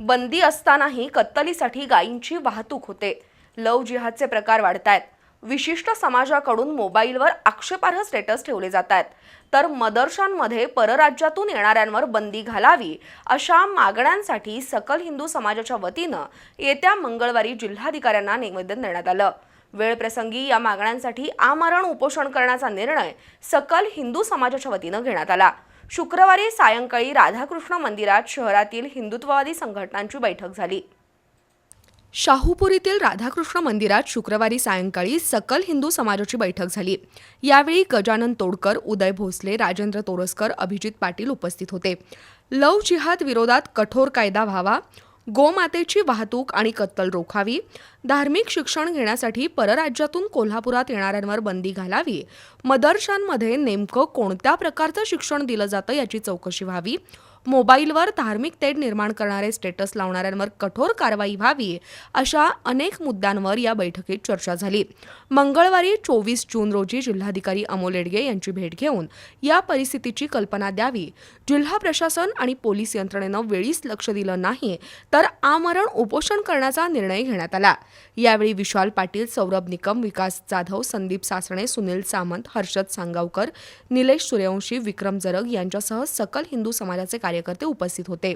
बंदी असतानाही कत्तलीसाठी गायींची वाहतूक होते. लव जिहादचे प्रकार वाढतायत. विशिष्ट समाजाकडून मोबाईलवर आक्षेपार्ह स्टेटस ठेवले जात आहेत तर मदरशांमध्ये परराज्यातून येणाऱ्यांवर बंदी घालावी अशा मागण्यांसाठी सकल हिंदू समाजाच्या वतीनं येत्या मंगळवारी जिल्हाधिकाऱ्यांना निवेदन देण्यात आलं. वेळप्रसंगी या मागण्यांसाठी आमरण उपोषण करण्याचा निर्णय सकल हिंदू समाजाच्या वतीनं घेण्यात आला. शुक्रवारी सायंकाळी राधाकृष्ण मंदिरात शहरातील हिंदुत्ववादी संघटनांची बैठक झाली. शाहूपुरीतील राधाकृष्ण मंदिरात शुक्रवारी सायंकाळी सकल हिंदू समाजाची बैठक झाली. यावेळी गजानन तोडकर उदय भोसले राजेंद्र तोरसकर अभिजित पाटील उपस्थित होते. लव जिहाद विरोधात कठोर कायदा व्हावा गोमातेची वाहतूक आणि कत्तल रोखावी धार्मिक शिक्षण घेण्यासाठी परराज्यातून कोल्हापुरात येणाऱ्यांवर बंदी घालावी मदरशांमध्ये नेमकं कोणत्या प्रकारचं शिक्षण दिलं जातं याची चौकशी व्हावी मोबाईलवर धार्मिक तेढ निर्माण करणारे स्टेटस लावणाऱ्यांवर कठोर कारवाई व्हावी अशा अनेक मुद्द्यांवर या बैठकीत चर्चा झाली. मंगळवारी चोवीस जून रोजी जिल्हाधिकारी अमोल येडगे यांची भेट घेऊन या परिस्थितीची कल्पना द्यावी. जिल्हा प्रशासन आणि पोलीस यंत्रणेनं वेळीच लक्ष दिलं नाही तर आमरण उपोषण करण्याचा निर्णय घेण्यात आला. यावेळी विशाल पाटील सौरभ निकम विकास जाधव संदीप सासणे सुनील सामंत हर्षद सांगावकर निलेश सूर्यवंशी विक्रम जरग यांच्यासह सकल हिंदू समाजाचे कार्यकर्ते उपस्थित होते.